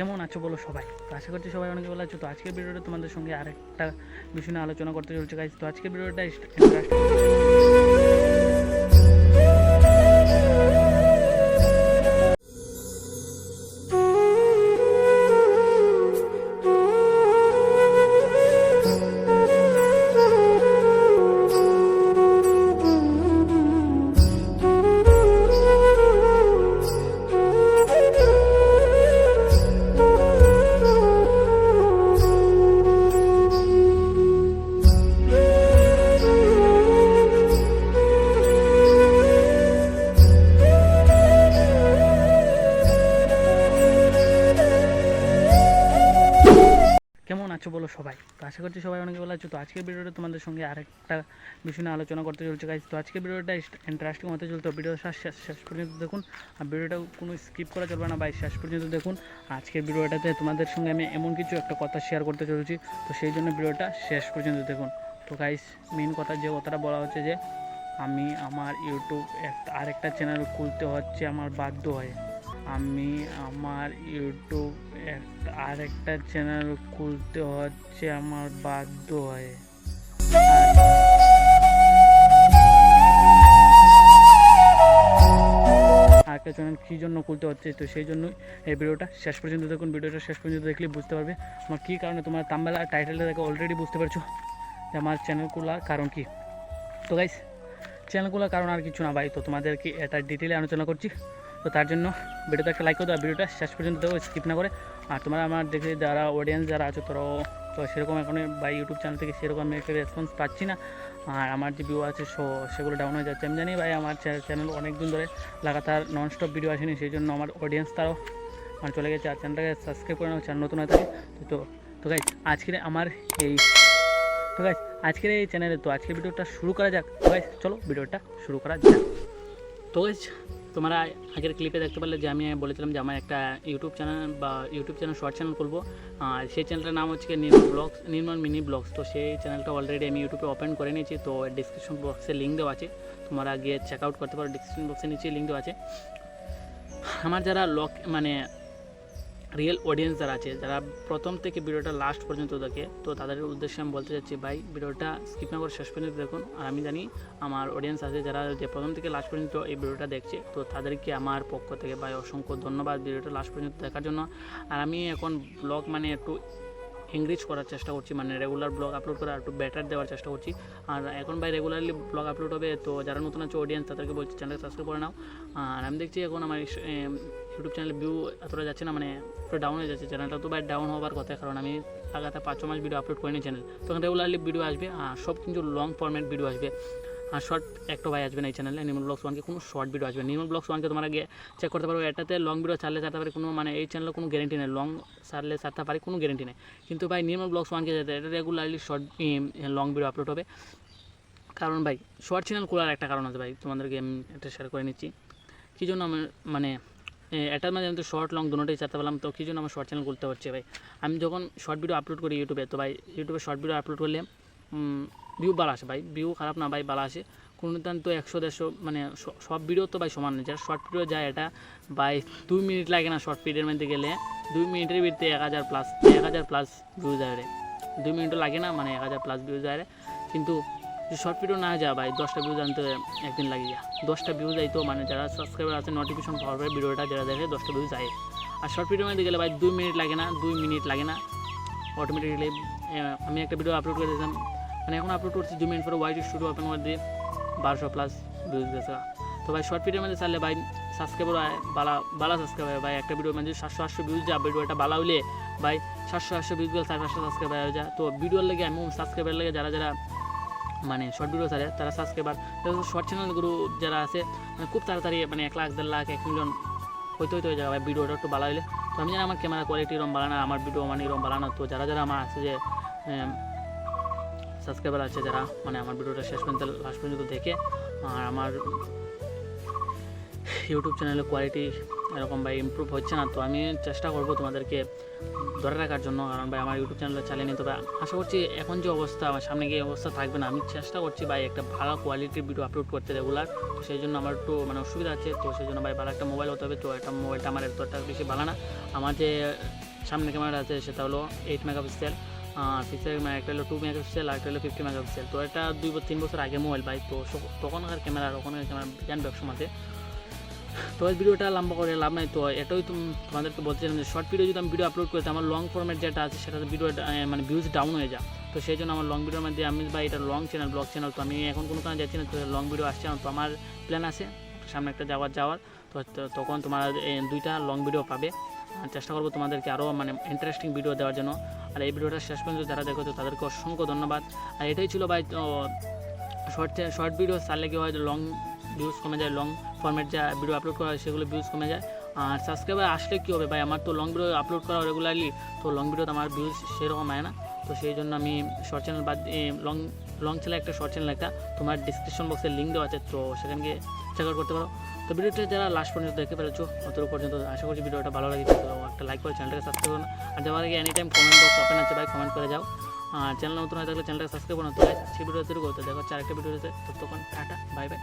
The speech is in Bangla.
কেমন আছো বলো সবাই? তো আশা করছি সবাই অনেকে বলে আছো। তো আজকের ভিডিওটা তোমাদের সঙ্গে আরেকটা বিষয় নিয়ে আলোচনা করতে চলছে গাইজ তো আজকের ভিডিওটা আছো বলো সবাই। তো আশা করছি সবাই অনেক ভালো আছো। তো আজকের ভিডিওটা তোমাদের সঙ্গে আরেকটা বিষয় নিয়ে আলোচনা করতে চলছে গাইজ তো আজকের ভিডিওটা ইন্টারেস্টিং হতে চলতো ভিডিও শেষ শেষ পর্যন্ত দেখুন। আর ভিডিওটা কোনো স্কিপ করা চলবে না ভাই শেষ পর্যন্ত দেখুন। আজকের ভিডিওটাতে তোমাদের সঙ্গে আমি এমন কিছু একটা কথা শেয়ার করতে চলেছি। তো সেই জন্য ভিডিওটা শেষ পর্যন্ত দেখুন। তো গাইস মেন কথা যে কথাটা বলা হচ্ছে যে, আমি আমার ইউটিউব আরেকটা চ্যানেল খুলতে হচ্ছে আমার বাধ্য হয়ে। আমি আমার ইউটিউব আরেকটা চ্যানেল খুলতে হচ্ছে আমার বাধ্য হয়ে। আরেকটা চ্যানেল কী জন্য খুলতে হচ্ছে, তো সেই জন্যই এই ভিডিওটা শেষ পর্যন্ত দেখুন। ভিডিওটা শেষ পর্যন্ত দেখলে বুঝতে পারবে আমার কী কারণে তোমার তাম্বেলা টাইটেলটা দেখে অলরেডি বুঝতে পারছ যে আমার চ্যানেল খোলার কারণ কী। তো গাইস চ্যানেল খোলার কারণ আর কিছু না ভাই, তো তোমাদেরকে এটা ডিটেলে আলোচনা করছি। তো তার জন্য ভিডিওতে একটা লাইক করে দাও ভিডিওটা শেষ পর্যন্ত দেখো স্কিপ না করে। আর তোমরা আমার দেখে যারা অডিয়েন্স যারা আছো, তোরাও, তো সেরকম এখন বা ইউটিউব চ্যানেল থেকে সেরকম আমি একটা রেসপন্স পাচ্ছি না। আর আমার যে ভিউ আছে শো সেগুলো ডাউন হয়ে যাচ্ছে। আমি জানি ভাই, আমার চ্যানেল অনেক দিন ধরে লাগাতার নন স্টপ ভিডিও আসেনি, সেই জন্য আমার অডিয়েন্স তারাও মানে চলে গেছে। আর চ্যানেলটাকে সাবস্ক্রাইব করে নাও চ্যানেল নতুন হয়ে থাকে, তো তো তো গাইজ আজকের আমার এই, তো গাইজ আজকের এই চ্যানেলে তো আজকের ভিডিওটা শুরু করা যাক। তো গাইজ চলো ভিডিওটা শুরু করা যাক। তো তোমরা আগের ক্লিপে দেখতে পারলে যে আমি বলেছিলাম যে আমার একটা ইউটিউব চ্যানেল বা ইউটিউব চ্যানেল শর্ট চ্যানেল খুলবো। আর সেই চ্যানেলটার নাম হচ্ছে Nirmal blogs Nirmal mini blogs তো সেই চ্যানেলটা অলরেডি আমি ইউটিউবে ওপেন করে নিয়েছি। তো ডিসক্রিপশন বক্সে লিঙ্ক দেওয়া আছে। তোমরা গিয়ে চেক আউট করতে পারো। ডিসক্রিপশন বক্সে নিচে লিঙ্ক দেওয়া আছে। আমার যারা লক মানে রিয়েল অডিয়েন্স যারা আছে, যারা প্রথম থেকে ভিডিওটা লাস্ট পর্যন্ত দেখে, তো তাদের উদ্দেশ্যে আমি বলতে চাচ্ছি, ভাই, ভিডিওটা স্কিপ না করে শেষ পর্যন্ত দেখুন। আর আমি জানি আমার অডিয়েন্স আছে যারা যে প্রথম থেকে লাস্ট পর্যন্ত এই ভিডিওটা দেখছে, তো তাদেরকে আমার পক্ষ থেকে ভাই অসংখ্য ধন্যবাদ ভিডিওটা লাস্ট পর্যন্ত দেখার জন্য। আর আমি এখন ব্লগ মানে একটু এনরিচ করার চেষ্টা করছি মানে রেগুলার ব্লগ আপলোড করা একটু বেটার দেওয়ার চেষ্টা করছি। আর এখন ভাই রেগুলারলি ব্লগ আপলোড হবে, তো যারা নতুন আছে অডিয়েন্স তাদেরকে বলছি চ্যানেলটা সাবস্ক্রাইব করে নাও। আর আমি দেখছি এখন আমার ইউটিউব চ্যানেলে ভিউ এতটা যাচ্ছে না মানে একটু ডাউন হয়ে যাচ্ছে চ্যানেলটা তো ভাই ডাউন হওয়ার কথা কারণ আমি লাগাতার পাঁচ মাস ভিডিও আপলোড করিনি চ্যানেল তখন রেগুলারলি ভিডিও আসবে, আর সব কিন্তু লং ফরম্যাট ভিডিও আসবে। আর শর্ট একটা ভাই আসবে না এই চ্যানেলে নির্মল ব্লগস ওয়ানকে কোনো শর্ট ভিডিও আসবে নির্মল ব্লগস ওয়ানকে তোমরা গিয়ে চেক করতে পারো এটাতে লং ভিডিও ছাড়লে ছাড়তে পারে কোনো মানে এই চ্যানেলে কোনো গ্যারেন্টি নেই। লং ছাড়লে ছাড়তে পারে কোনো গ্যারেন্টি নেই। কিন্তু ভাই নির্মল ব্লগস ওয়ানকে যেতে এটা regularly short long video upload হবে। কারণ ভাই শর্ট চ্যানেল খোলার একটা কারণ আছে ভাই, তোমাদেরকে আমি এটা শেয়ার করে নিচ্ছি। কী জন্য আমার মানে এটার মাঝে আমি তো শর্ট লং দুটোটাই চাতে পারলাম তো কী জন্য আমার শর্ট চ্যানেল করতে হচ্ছে ভাই? আমি যখন শর্ট ভিডিও আপলোড করি ইউটিউবে তো ভাই ইউটিউবে শর্ট ভিডিও আপলোড করলে ভিউ ভালো আসে ভাই। ভিউ খারাপ না ভাই ভালো আসে। কোনো দিন তো একশো, দেড়শো মানে সব ভিডিও তো ভাই সমান যারা শর্ট ভিডিও যায় এটা, ভাই দুই মিনিট লাগে না শর্ট ভিডিওর মধ্যে গেলে। দুই মিনিটের ভিতরে এক হাজার প্লাস এক হাজার প্লাস ভিউ যায় রে। দুই মিনিটও লাগে না মানে এক হাজার প্লাস ভিউ যায় রে। কিন্তু শর্ট ভিডিও না যা ভাই, দশটা ভিউ জানতে একদিন লাগে যা দশটা ভিউ যাই তো মানে যারা সাবস্ক্রাইবার আছে নোটিফিকেশন পাওয়ার পরে ভিডিওটা যারা দেখে, দশটা ভিউ যায়। আর শর্ট ভিডিওর মধ্যে গেলে ভাই, দুই মিনিট লাগে না, দুই মিনিট লাগে না। অটোমেটিকলি আমি একটা ভিডিও আপলোড করে দিয়েছিলাম। মানে এখন আপলোড করছি দু মিনিট পরে হোয়াইট স্টুডিও করে দিয়ে বারোশো প্লাস ভিউজ গেছে তো ভাই শর্ট ভিডিওর মধ্যে চাইলে ভাই সাবস্ক্রাইবার বালা বালা সাবস্ক্রাইবার ভাই, একটা ভিডিও মধ্যে সাতশো আটশো ভিউজ যা ভিডিওটা বালা হইলে, ভাই, সাতশো আটশো ভিউজ গেলে চার পাঁচশো সাবস্ক্রাইবার হয়ে যায়। তো ভিডিওর লেগে আমি সাবস্ক্রাইবার লেগে যারা যারা মানে শর্ট ভিডিও ছাড়ে তারা সাবস্ক্রাইবার শর্ট চ্যানেলগুলো যারা আছে মানে খুব তাড়াতাড়ি মানে এক লাখ, দেড় লাখ, এক মিলিয়ন হইতে হইতে হয়ে যাবে ভিডিওটা একটু ভালো হলে তো আমি জানি আমার ক্যামেরা কোয়ালিটি এরম বাড়ানো আমার ভিডিও মানে এরম বাড়ানো তো যারা যারা আমার আছে যে সাবস্ক্রাইবার আছে যারা মানে আমার ভিডিওটা শেষ পর্যন্ত লাস্ট পর্যন্ত দেখে, আর আমার ইউটিউব চ্যানেলের কোয়ালিটি এরকম ভাই ইমপ্রুভ হচ্ছে না, তো আমি চেষ্টা করব তোমাদেরকে ধরে রাখার জন্য। কারণ ভাই আমার ইউটিউব চ্যানেলটা চালিয়ে নিতে আশা করছি এখন যে অবস্থা, আমার সামনে গিয়ে অবস্থা থাকবে না। আমি চেষ্টা করছি ভাই একটা ভালো কোয়ালিটির ভিডিও আপলোড করতে রেগুলার তো সেই জন্য আমার একটু মানে অসুবিধা আছে, তো সেই জন্য ভাই ভালো একটা মোবাইল হতে হবে, তো একটা মোবাইলটা আমার এতটা বেশি ভালো না। আমার যে সামনে ক্যামেরা আছে, সেটা হলো এইট আর পিক্সেল একটা হলো টু মেগাপিক্সেল আর একটা হলো ফিফটি মেগাপিক্সেল তো এটা দুই তিন বছর আগে মোবাইল ভাই, তো তখনকার ক্যামেরা আর ক্যামেরা জানবে এক সময়তে তো এই ভিডিওটা লম্বা করে লাভ নাই, তো এটাই তুম- তোমাদেরকে বলছিলাম যে শর্ট ভিডিও যদি আমি ভিডিও আপলোড করতে আমার লং ফর্মেট যেটা আছে, সেটাতে ভিডিও মানে ভিউজ ডাউন হয়ে যায়। তো সেই জন্য আমার লং ভিডিওর মধ্যে আমি বা এটা লং চ্যানেল ব্লগ চ্যানেল তো আমি এখন কোনো কারণে যাচ্ছি না, তো লং ভিডিও আসছে না, তো আমার প্ল্যান আছে, সামনে একটা যাওয়ার যাওয়ার। তো তখন তোমার দুইটা লং ভিডিও পাবে। চেষ্টা করব তোমাদেরকে আরও মানে ইন্টারেস্টিং ভিডিও দেওয়ার জন্য। আর এই ভিডিওটা শেষ পর্যন্ত যারা দেখো, তো তাদেরকে অসংখ্য ধন্যবাদ। আর এটাই ছিল ভাই শর্ট শর্ট ভিডিও ছাড়লে কি হয় লং ভিউজ কমে যায় লং ফরম্যাট যা ভিডিও আপলোড করা হয় সেগুলো ভিউজ কমে যায়। আর সাবস্ক্রাইবার আসলে কী হবে ভাই? আমার তো লং ভিডিও আপলোড করা রেগুলারলি তো লং ভিডিওতে আমার ভিউজ সেরকম হয় না। তো সেই জন্য আমি শর্ট চ্যানেল বাদ লং লং চ্যানেল একটা শর্ট চ্যানেল একটা, তোমার ডিসক্রিপশন বক্সে লিঙ্ক দেওয়া আছে, তো সেখানে গিয়ে চেক আউট করতে পারো। তো ভিডিওটা যারা লাস্ট পর্যন্ত দেখতে পেরেছ অতটুকু পর্যন্ত আশা করছি ভিডিওটা ভালো লাগে তো একটা লাইক করে চ্যানেলটাকে সাবস্ক্রাইব করো আর যাওয়ার আগে any time comment box open আছে ভাই কমেন্ট করে যাও। আর চ্যানেল নতুন হয়ে থাকলে চ্যানেলটাকে সাবস্ক্রাইব করো তো সেই ভিডিও তৈরি করতে দেখো হচ্ছে আরেকটা ভিডিওতে ততক্ষণ টাটা বাই বাই